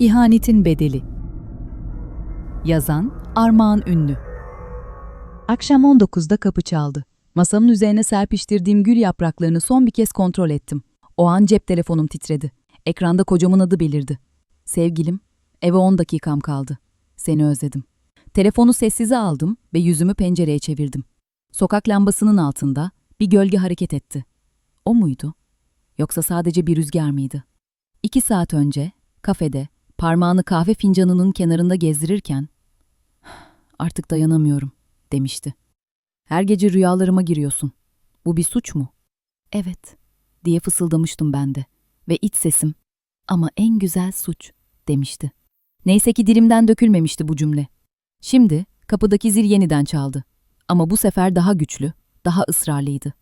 İhanetin Bedeli Yazan Armağan Ünlü Akşam 19'da kapı çaldı. Masamın üzerine serpiştirdiğim gül yapraklarını son bir kez kontrol ettim. O an cep telefonum titredi. Ekranda kocamın adı belirdi. Sevgilim, eve 10 dakikam kaldı. Seni özledim. Telefonu sessize aldım ve yüzümü pencereye çevirdim. Sokak lambasının altında bir gölge hareket etti. O muydu? Yoksa sadece bir rüzgar mıydı? İki saat önce, kafede, parmağını kahve fincanının kenarında gezdirirken, artık dayanamıyorum, demişti. Her gece rüyalarıma giriyorsun. Bu bir suç mu? Evet, diye fısıldamıştım ben de. Ve iç sesim, ama en güzel suç, demişti. Neyse ki dilimden dökülmemişti bu cümle. Şimdi kapıdaki zil yeniden çaldı. Ama bu sefer daha güçlü, daha ısrarlıydı.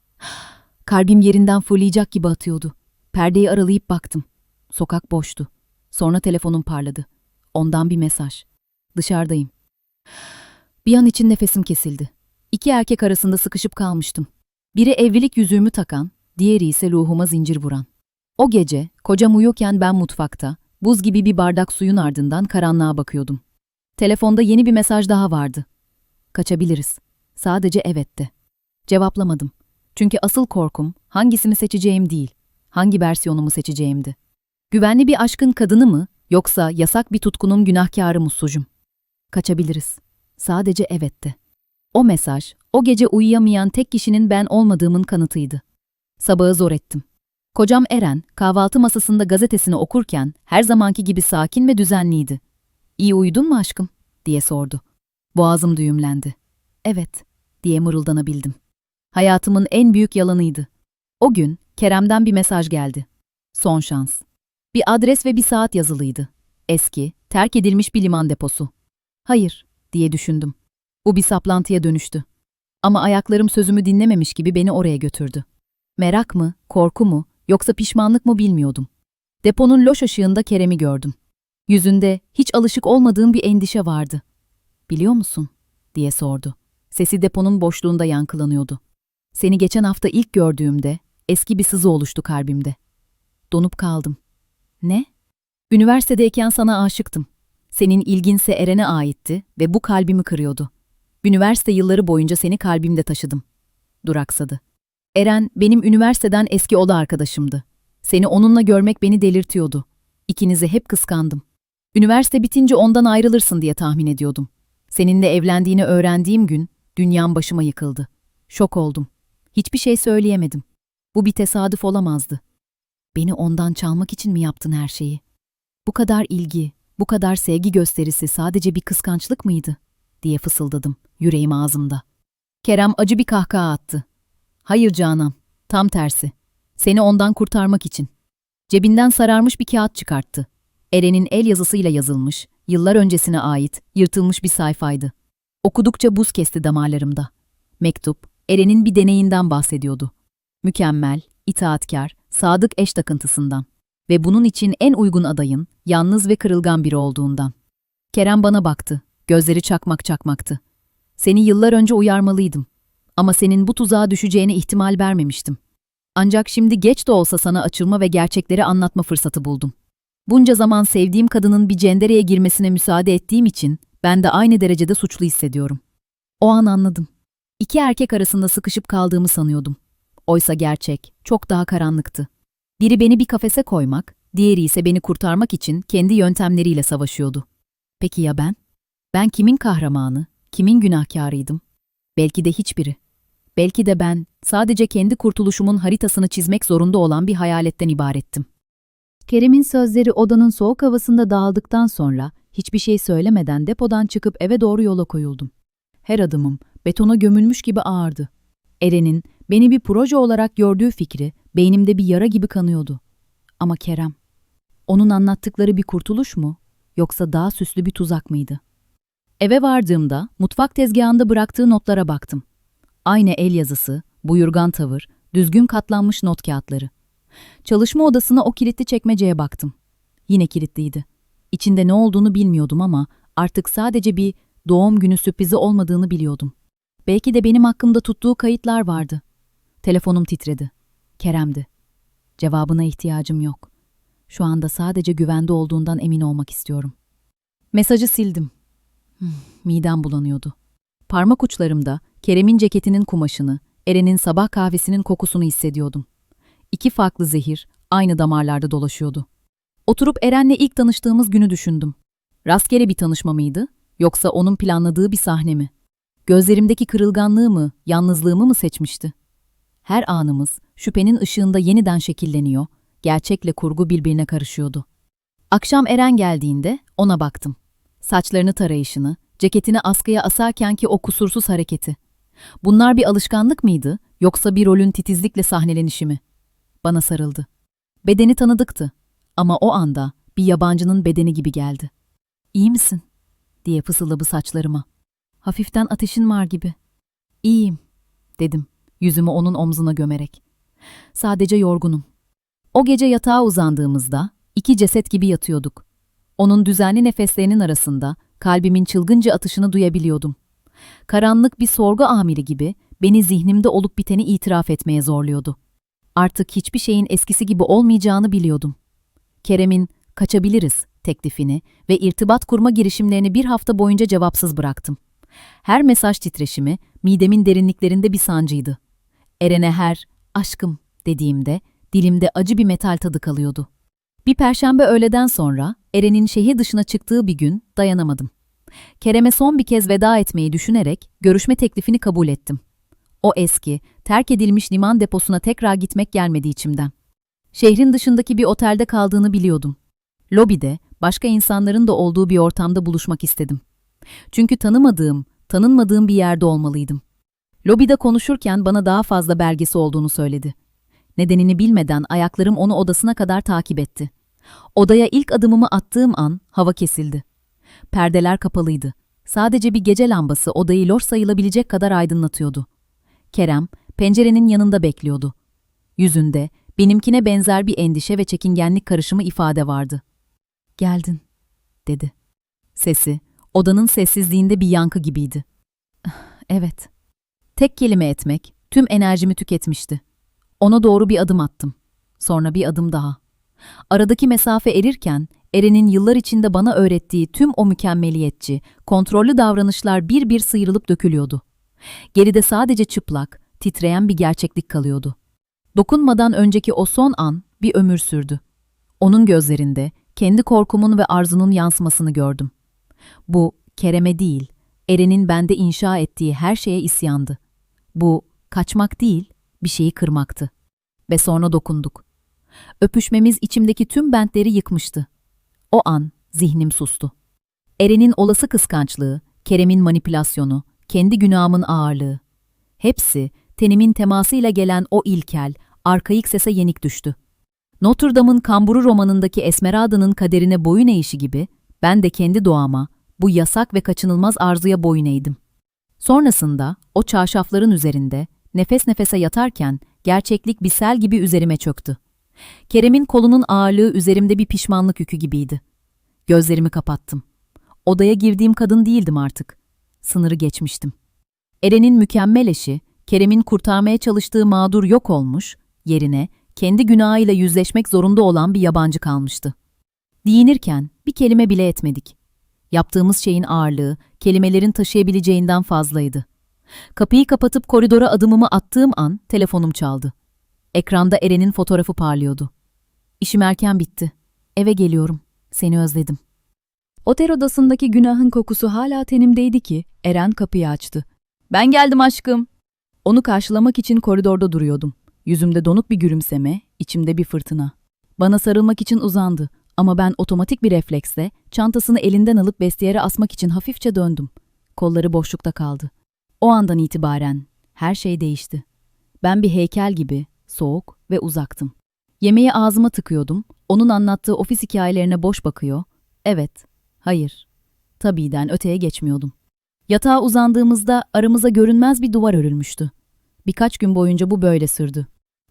Kalbim yerinden fırlayacak gibi atıyordu. Perdeyi aralayıp baktım. Sokak boştu. Sonra telefonum parladı. Ondan bir mesaj. Dışarıdayım. Bir an için nefesim kesildi. İki erkek arasında sıkışıp kalmıştım. Biri evlilik yüzüğümü takan, diğeri ise ruhuma zincir vuran. O gece, kocam uyurken ben mutfakta, buz gibi bir bardak suyun ardından karanlığa bakıyordum. Telefonda yeni bir mesaj daha vardı. Kaçabiliriz. Sadece evetti. Cevaplamadım. Çünkü asıl korkum hangisini seçeceğim değil, hangi versiyonumu seçeceğimdi. Güvenli bir aşkın kadını mı, yoksa yasak bir tutkunun günahkarı musucum? Kaçabiliriz. Sadece evetti. O mesaj, o gece uyuyamayan tek kişinin ben olmadığımın kanıtıydı. Sabahı zor ettim. Kocam Eren, kahvaltı masasında gazetesini okurken her zamanki gibi sakin ve düzenliydi. İyi uyudun mu aşkım? diye sordu. Boğazım düğümlendi. Evet, diye mırıldanabildim. Hayatımın en büyük yalanıydı. O gün Kerem'den bir mesaj geldi. Son şans. Bir adres ve bir saat yazılıydı. Eski, terk edilmiş bir liman deposu. Hayır, diye düşündüm. Bu bir saplantıya dönüştü. Ama ayaklarım sözümü dinlememiş gibi beni oraya götürdü. Merak mı, korku mu, yoksa pişmanlık mı bilmiyordum. Deponun loş ışığında Kerem'i gördüm. Yüzünde hiç alışık olmadığım bir endişe vardı. Biliyor musun? diye sordu. Sesi deponun boşluğunda yankılanıyordu. Seni geçen hafta ilk gördüğümde eski bir sızı oluştu kalbimde. Donup kaldım. Ne? Üniversitedeyken sana aşıktım. Senin ilginse Eren'e aitti ve bu kalbimi kırıyordu. Üniversite yılları boyunca seni kalbimde taşıdım. Duraksadı. Eren benim üniversiteden eski oda arkadaşımdı. Seni onunla görmek beni delirtiyordu. İkinizi hep kıskandım. Üniversite bitince ondan ayrılırsın diye tahmin ediyordum. Seninle evlendiğini öğrendiğim gün dünyam başıma yıkıldı. Şok oldum. Hiçbir şey söyleyemedim. Bu bir tesadüf olamazdı. Beni ondan çalmak için mi yaptın her şeyi? Bu kadar ilgi, bu kadar sevgi gösterisi sadece bir kıskançlık mıydı? diye fısıldadım, yüreğim ağzımda. Kerem acı bir kahkaha attı. Hayır Canan, tam tersi. Seni ondan kurtarmak için. Cebinden sararmış bir kağıt çıkarttı. Eren'in el yazısıyla yazılmış, yıllar öncesine ait, yırtılmış bir sayfaydı. Okudukça buz kesti damarlarımda. Mektup, Eren'in bir deneyinden bahsediyordu. Mükemmel, itaatkar, sadık eş takıntısından ve bunun için en uygun adayın yalnız ve kırılgan biri olduğundan. Kerem bana baktı, gözleri çakmak çakmaktı. Seni yıllar önce uyarmalıydım ama senin bu tuzağa düşeceğine ihtimal vermemiştim. Ancak şimdi geç de olsa sana açılma ve gerçekleri anlatma fırsatı buldum. Bunca zaman sevdiğim kadının bir cendereye girmesine müsaade ettiğim için ben de aynı derecede suçlu hissediyorum. O an anladım. İki erkek arasında sıkışıp kaldığımı sanıyordum. Oysa gerçek çok daha karanlıktı. Biri beni bir kafese koymak, diğeri ise beni kurtarmak için kendi yöntemleriyle savaşıyordu. Peki ya ben? Ben kimin kahramanı, kimin günahkarıydım? Belki de hiçbiri. Belki de ben sadece kendi kurtuluşumun haritasını çizmek zorunda olan bir hayaletten ibarettim. Kerem'in sözleri odanın soğuk havasında dağıldıktan sonra hiçbir şey söylemeden depodan çıkıp eve doğru yola koyuldum. Her adımım betona gömülmüş gibi ağırdı. Eren'in beni bir proje olarak gördüğü fikri beynimde bir yara gibi kanıyordu. Ama Kerem, onun anlattıkları bir kurtuluş mu yoksa daha süslü bir tuzak mıydı? Eve vardığımda mutfak tezgahında bıraktığı notlara baktım. Aynı el yazısı, buyurgan tavır, düzgün katlanmış not kağıtları. Çalışma odasına o kilitli çekmeceye baktım. Yine kilitliydi. İçinde ne olduğunu bilmiyordum ama artık sadece bir doğum günü sürprizi olmadığını biliyordum. Belki de benim hakkımda tuttuğu kayıtlar vardı. Telefonum titredi. Kerem'di. Cevabına ihtiyacım yok. Şu anda sadece güvende olduğundan emin olmak istiyorum. Mesajı sildim. Hmm, midem bulanıyordu. Parmak uçlarımda Kerem'in ceketinin kumaşını, Eren'in sabah kahvesinin kokusunu hissediyordum. İki farklı zehir aynı damarlarda dolaşıyordu. Oturup Eren'le ilk tanıştığımız günü düşündüm. Rastgele bir tanışma mıydı, yoksa onun planladığı bir sahne mi? Gözlerimdeki kırılganlığı mı, yalnızlığımı mı seçmişti? Her anımız şüphenin ışığında yeniden şekilleniyor, gerçekle kurgu birbirine karışıyordu. Akşam Eren geldiğinde ona baktım. Saçlarını tarayışını, ceketini askıya asarken ki o kusursuz hareketi. Bunlar bir alışkanlık mıydı, yoksa bir rolün titizlikle sahnelenişi mi? Bana sarıldı. Bedeni tanıdıktı ama o anda bir yabancının bedeni gibi geldi. İyi misin? diye fısıldadı saçlarıma. Hafiften ateşin var gibi. İyiyim, dedim, yüzümü onun omzuna gömerek. Sadece yorgunum. O gece yatağa uzandığımızda iki ceset gibi yatıyorduk. Onun düzenli nefeslerinin arasında kalbimin çılgınca atışını duyabiliyordum. Karanlık bir sorgu amiri gibi beni zihnimde olup biteni itiraf etmeye zorluyordu. Artık hiçbir şeyin eskisi gibi olmayacağını biliyordum. Kerem'in kaçabiliriz teklifini ve irtibat kurma girişimlerini bir hafta boyunca cevapsız bıraktım. Her mesaj titreşimi midemin derinliklerinde bir sancıydı. Eren'e her aşkım dediğimde dilimde acı bir metal tadı kalıyordu. Bir perşembe öğleden sonra Eren'in şehir dışına çıktığı bir gün dayanamadım. Kerem'e son bir kez veda etmeyi düşünerek görüşme teklifini kabul ettim. O eski, terk edilmiş liman deposuna tekrar gitmek gelmedi içimden. Şehrin dışındaki bir otelde kaldığını biliyordum. Lobide, başka insanların da olduğu bir ortamda buluşmak istedim. Çünkü tanımadığım, tanınmadığım bir yerde olmalıydım. Lobide konuşurken bana daha fazla belgesi olduğunu söyledi. Nedenini bilmeden ayaklarım onu odasına kadar takip etti. Odaya ilk adımımı attığım an hava kesildi. Perdeler kapalıydı. Sadece bir gece lambası odayı loş sayılabilecek kadar aydınlatıyordu. Kerem, pencerenin yanında bekliyordu. Yüzünde, benimkine benzer bir endişe ve çekingenlik karışımı ifade vardı. Geldin, dedi. Sesi, odanın sessizliğinde bir yankı gibiydi. Evet. Tek kelime etmek, tüm enerjimi tüketmişti. Ona doğru bir adım attım. Sonra bir adım daha. Aradaki mesafe erirken, Eren'in yıllar içinde bana öğrettiği tüm o mükemmeliyetçi, kontrollü davranışlar bir bir sıyrılıp dökülüyordu. Geride sadece çıplak, titreyen bir gerçeklik kalıyordu. Dokunmadan önceki o son an bir ömür sürdü. Onun gözlerinde kendi korkumun ve arzunun yansımasını gördüm. Bu Kerem'e değil, Eren'in bende inşa ettiği her şeye isyandı. Bu kaçmak değil, bir şeyi kırmaktı. Ve sonra dokunduk. Öpüşmemiz içimdeki tüm bentleri yıkmıştı. O an zihnim sustu. Eren'in olası kıskançlığı, Kerem'in manipülasyonu, kendi günahımın ağırlığı. Hepsi tenimin temasıyla gelen o ilkel, arkaik sese yenik düştü. Notre Dame'ın Kamburu romanındaki Esmeralda'nın kaderine boyun eğişi gibi ben de kendi doğama, bu yasak ve kaçınılmaz arzuya boyun eğdim. Sonrasında o çarşafların üzerinde nefes nefese yatarken gerçeklik bir sel gibi üzerime çöktü. Kerem'in kolunun ağırlığı üzerimde bir pişmanlık yükü gibiydi. Gözlerimi kapattım. Odaya girdiğim kadın değildim artık. Sınırı geçmiştim. Eren'in mükemmel eşi, Kerem'in kurtarmaya çalıştığı mağdur yok olmuş, yerine kendi günahıyla yüzleşmek zorunda olan bir yabancı kalmıştı. Giyinirken bir kelime bile etmedik. Yaptığımız şeyin ağırlığı, kelimelerin taşıyabileceğinden fazlaydı. Kapıyı kapatıp koridora adımımı attığım an telefonum çaldı. Ekranda Eren'in fotoğrafı parlıyordu. İşim erken bitti. Eve geliyorum. Seni özledim. Otel odasındaki günahın kokusu hala tenimdeydi ki Eren kapıyı açtı. Ben geldim aşkım. Onu karşılamak için koridorda duruyordum. Yüzümde donuk bir gülümseme, içimde bir fırtına. Bana sarılmak için uzandı ama ben otomatik bir refleksle çantasını elinden alıp bestiyere asmak için hafifçe döndüm. Kolları boşlukta kaldı. O andan itibaren her şey değişti. Ben bir heykel gibi soğuk ve uzaktım. Yemeği ağzıma tıkıyordum, onun anlattığı ofis hikayelerine boş bakıyor. Evet, hayır, tabiiden öteye geçmiyordum. Yatağa uzandığımızda aramıza görünmez bir duvar örülmüştü. Birkaç gün boyunca bu böyle sürdü.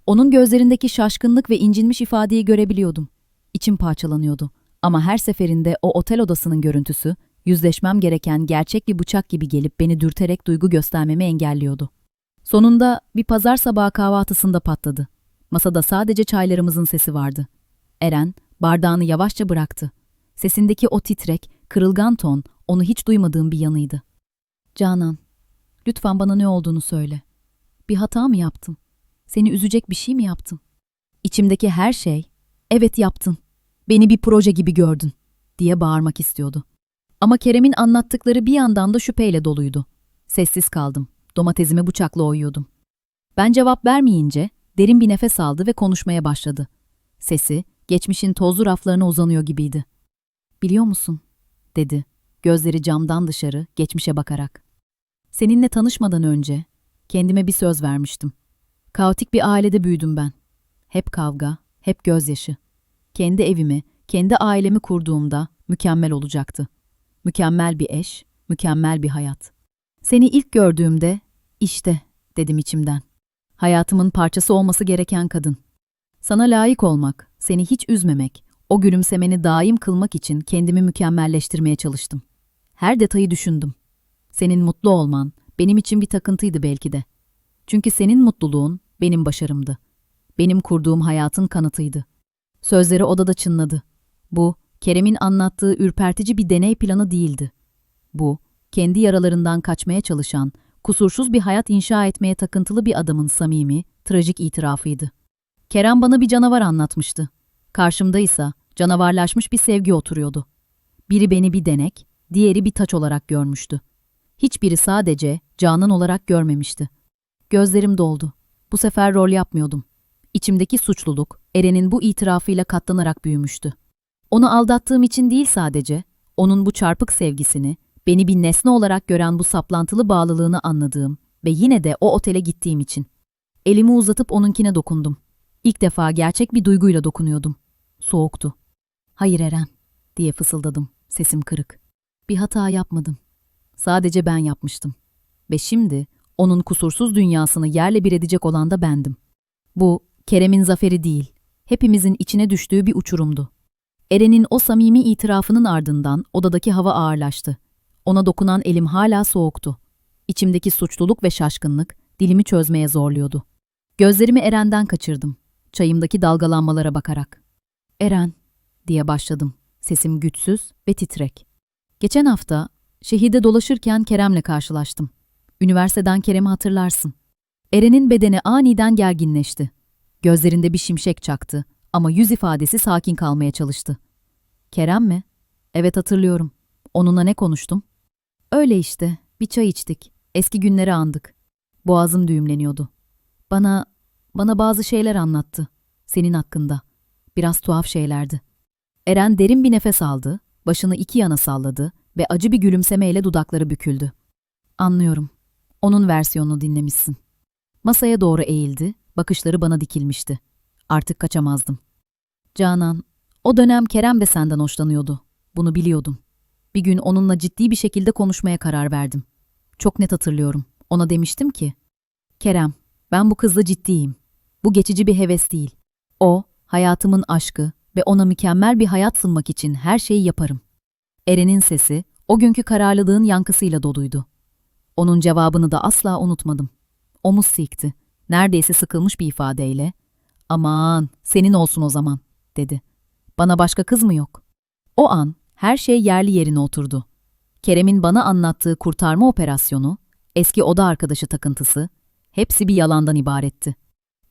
Onun gözlerindeki şaşkınlık ve incinmiş ifadeyi görebiliyordum. İçim parçalanıyordu. Ama her seferinde o otel odasının görüntüsü, yüzleşmem gereken gerçek bir bıçak gibi gelip beni dürterek duygu göstermemi engelliyordu. Sonunda bir pazar sabahı kahvaltısında patladı. Masada sadece çaylarımızın sesi vardı. Eren, Bardağını yavaşça bıraktı. Sesindeki o titrek, kırılgan ton onu hiç duymadığım bir yanıydı. Canan, lütfen bana ne olduğunu söyle. Bir hata mı yaptım? Seni üzecek bir şey mi yaptım? İçimdeki her şey, evet yaptın. Beni bir proje gibi gördün diye bağırmak istiyordu. Ama Kerem'in anlattıkları bir yandan da şüpheyle doluydu. Sessiz kaldım. Domatesimi bıçakla oyuyordum. Ben cevap vermeyince derin bir nefes aldı ve konuşmaya başladı. Sesi geçmişin tozlu raflarına uzanıyor gibiydi. Biliyor musun? dedi. Gözleri camdan dışarı, geçmişe bakarak. Seninle tanışmadan önce kendime bir söz vermiştim. Kaotik bir ailede büyüdüm ben. Hep kavga, hep gözyaşı. Kendi evimi, kendi ailemi kurduğumda mükemmel olacaktı. Mükemmel bir eş, mükemmel bir hayat. Seni ilk gördüğümde işte dedim içimden. Hayatımın parçası olması gereken kadın. Sana layık olmak, seni hiç üzmemek, o gülümsemeni daim kılmak için kendimi mükemmelleştirmeye çalıştım. Her detayı düşündüm. Senin mutlu olman benim için bir takıntıydı belki de. Çünkü senin mutluluğun benim başarımdı. Benim kurduğum hayatın kanıtıydı. Sözleri odada çınladı. Bu, Kerem'in anlattığı ürpertici bir deney planı değildi. Bu, kendi yaralarından kaçmaya çalışan, kusursuz bir hayat inşa etmeye takıntılı bir adamın samimi, trajik itirafıydı. Kerem bana bir canavar anlatmıştı. Karşımda ise canavarlaşmış bir sevgi oturuyordu. Biri beni bir denek, diğeri bir taç olarak görmüştü. Hiçbiri sadece Canan olarak görmemişti. Gözlerim doldu. Bu sefer rol yapmıyordum. İçimdeki suçluluk Eren'in bu itirafıyla katlanarak büyümüştü. Onu aldattığım için değil sadece, onun bu çarpık sevgisini, beni bir nesne olarak gören bu saplantılı bağlılığını anladığım ve yine de o otele gittiğim için. Elimi uzatıp onunkine dokundum. İlk defa gerçek bir duyguyla dokunuyordum. Soğuktu. Hayır Eren, diye fısıldadım, sesim kırık. Bir hata yapmadım. Sadece ben yapmıştım. Ve şimdi onun kusursuz dünyasını yerle bir edecek olan da bendim. Bu, Kerem'in zaferi değil, hepimizin içine düştüğü bir uçurumdu. Eren'in o samimi itirafının ardından odadaki hava ağırlaştı. Ona dokunan elim hala soğuktu. İçimdeki suçluluk ve şaşkınlık dilimi çözmeye zorluyordu. Gözlerimi Eren'den kaçırdım. Çayımdaki dalgalanmalara bakarak. Eren, diye başladım. Sesim güçsüz ve titrek. Geçen hafta şehirde dolaşırken Kerem'le karşılaştım. Üniversiteden Kerem'i hatırlarsın. Eren'in bedeni aniden gerginleşti. Gözlerinde bir şimşek çaktı ama yüz ifadesi sakin kalmaya çalıştı. Kerem mi? Evet hatırlıyorum. Onunla ne konuştum? Öyle işte, bir çay içtik. Eski günleri andık. Boğazım düğümleniyordu. Bana, bana bazı şeyler anlattı. Senin hakkında. Biraz tuhaf şeylerdi. Eren derin bir nefes aldı, başını iki yana salladı ve acı bir gülümsemeyle dudakları büküldü. Anlıyorum. Onun versiyonunu dinlemişsin. Masaya doğru eğildi, bakışları bana dikilmişti. Artık kaçamazdım. Canan, o dönem Kerem de senden hoşlanıyordu. Bunu biliyordum. Bir gün onunla ciddi bir şekilde konuşmaya karar verdim. Çok net hatırlıyorum. Ona demiştim ki, Kerem, ben bu kızla ciddiyim. Bu geçici bir heves değil. O, hayatımın aşkı ve ona mükemmel bir hayat sunmak için her şeyi yaparım. Eren'in sesi, o günkü kararlılığın yankısıyla doluydu. Onun cevabını da asla unutmadım. Omuz silkti. Neredeyse sıkılmış bir ifadeyle. Aman, senin olsun o zaman, dedi. Bana başka kız mı yok? O an her şey yerli yerine oturdu. Kerem'in bana anlattığı kurtarma operasyonu, eski oda arkadaşı takıntısı, hepsi bir yalandan ibaretti.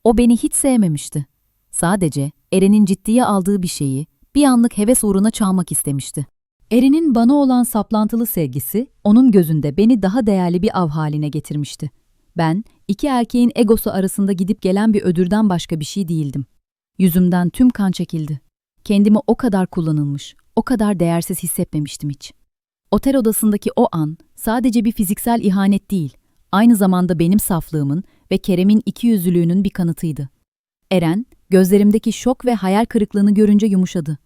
O beni hiç sevmemişti. Sadece Eren'in ciddiye aldığı bir şeyi bir anlık heves uğruna çalmak istemişti. Eren'in bana olan saplantılı sevgisi onun gözünde beni daha değerli bir av haline getirmişti. Ben, iki erkeğin egosu arasında gidip gelen bir ödürden başka bir şey değildim. Yüzümden tüm kan çekildi. Kendimi o kadar kullanılmış, o kadar değersiz hissetmemiştim hiç. Otel odasındaki o an sadece bir fiziksel ihanet değil, aynı zamanda benim saflığımın ve Kerem'in ikiyüzlülüğünün bir kanıtıydı. Eren, gözlerimdeki şok ve hayal kırıklığını görünce yumuşadı.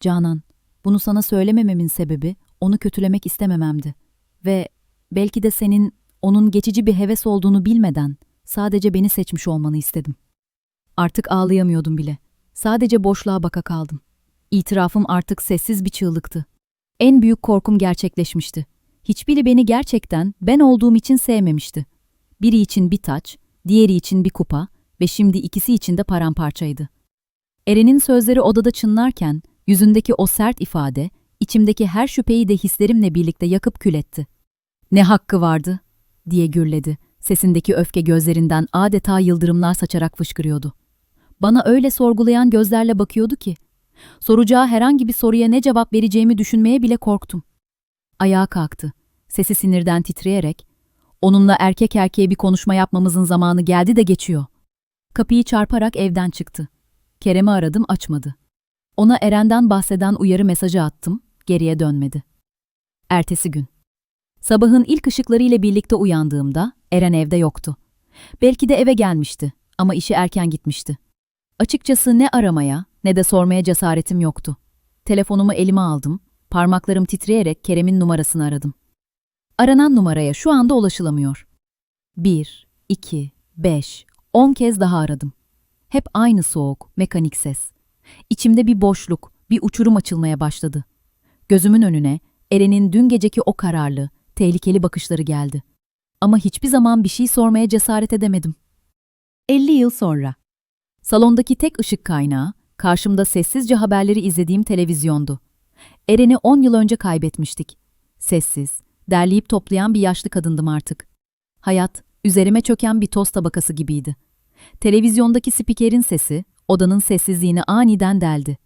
Canan, bunu sana söylemememin sebebi onu kötülemek istemememdi. Ve belki de senin onun geçici bir heves olduğunu bilmeden sadece beni seçmiş olmanı istedim. Artık ağlayamıyordum bile. Sadece boşluğa baka kaldım. İtirafım artık sessiz bir çığlıktı. En büyük korkum gerçekleşmişti. Hiçbiri beni gerçekten ben olduğum için sevmemişti. Biri için bir taç, diğeri için bir kupa ve şimdi ikisi için de paramparçaydı. Eren'in sözleri odada çınlarken yüzündeki o sert ifade, içimdeki her şüpheyi de hislerimle birlikte yakıp kül etti. Ne hakkı vardı? Diye gürledi. Sesindeki öfke gözlerinden adeta yıldırımlar saçarak fışkırıyordu. Bana öyle sorgulayan gözlerle bakıyordu ki, soracağı herhangi bir soruya ne cevap vereceğimi düşünmeye bile korktum. Ayağa kalktı. Sesi sinirden titreyerek, onunla erkek erkeğe bir konuşma yapmamızın zamanı geldi de geçiyor. Kapıyı çarparak evden çıktı. Kerem'i aradım açmadı. Ona Eren'den bahseden uyarı mesajı attım, geriye dönmedi. Ertesi gün. Sabahın ilk ışıklarıyla birlikte uyandığımda Eren evde yoktu. Belki de eve gelmişti ama işi erken gitmişti. Açıkçası ne aramaya ne de sormaya cesaretim yoktu. Telefonumu elime aldım, parmaklarım titreyerek Kerem'in numarasını aradım. Aranan numaraya şu anda ulaşılamıyor. Bir, iki, beş, on kez daha aradım. Hep aynı soğuk, mekanik ses. İçimde bir boşluk, bir uçurum açılmaya başladı. Gözümün önüne Eren'in dün geceki o kararlı, tehlikeli bakışları geldi. Ama hiçbir zaman bir şey sormaya cesaret edemedim. 50 yıl sonra. Salondaki tek ışık kaynağı, karşımda sessizce haberleri izlediğim televizyondu. Eren'i 10 yıl önce kaybetmiştik. Sessiz, derleyip toplayan bir yaşlı kadındım artık. Hayat, üzerime çöken bir toz tabakası gibiydi. Televizyondaki spikerin sesi, odanın sessizliğini aniden deldi.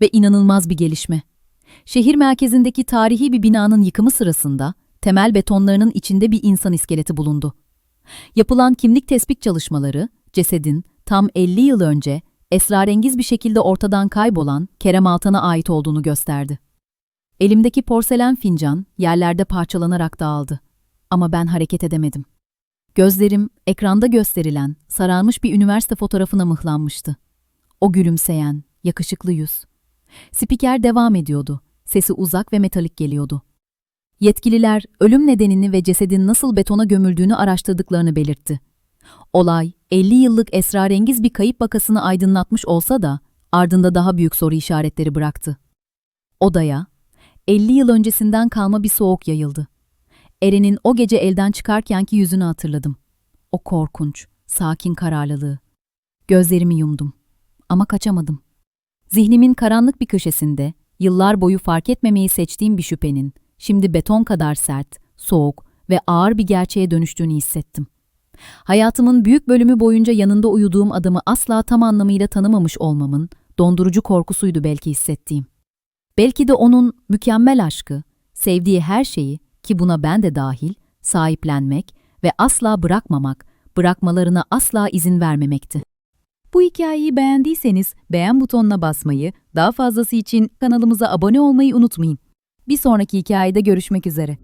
Ve inanılmaz bir gelişme. Şehir merkezindeki tarihi bir binanın yıkımı sırasında, temel betonlarının içinde bir insan iskeleti bulundu. Yapılan kimlik tespit çalışmaları, cesedin tam 50 yıl önce esrarengiz bir şekilde ortadan kaybolan Kerem Altan'a ait olduğunu gösterdi. Elimdeki porselen fincan yerlerde parçalanarak dağıldı. Ama ben hareket edemedim. Gözlerim ekranda gösterilen, sararmış bir üniversite fotoğrafına mıhlanmıştı. O gülümseyen, yakışıklı yüz. Spiker devam ediyordu. Sesi uzak ve metalik geliyordu. Yetkililer ölüm nedenini ve cesedin nasıl betona gömüldüğünü araştırdıklarını belirtti. Olay 50 yıllık esrarengiz bir kayıp vakasını aydınlatmış olsa da ardında daha büyük soru işaretleri bıraktı. Odaya 50 yıl öncesinden kalma bir soğuk yayıldı. Eren'in o gece elden çıkarkenki yüzünü hatırladım. O korkunç, sakin kararlılığı. Gözlerimi yumdum. Ama kaçamadım. Zihnimin karanlık bir köşesinde, yıllar boyu fark etmemeyi seçtiğim bir şüphenin, şimdi beton kadar sert, soğuk ve ağır bir gerçeğe dönüştüğünü hissettim. Hayatımın büyük bölümü boyunca yanında uyuduğum adamı asla tam anlamıyla tanımamış olmamın dondurucu korkusuydu belki hissettiğim. Belki de onun mükemmel aşkı, sevdiği her şeyi ki buna ben de dahil, sahiplenmek ve asla bırakmamak, bırakmalarına asla izin vermemekti. Bu hikayeyi beğendiyseniz beğen butonuna basmayı, daha fazlası için kanalımıza abone olmayı unutmayın. Bir sonraki hikayede görüşmek üzere.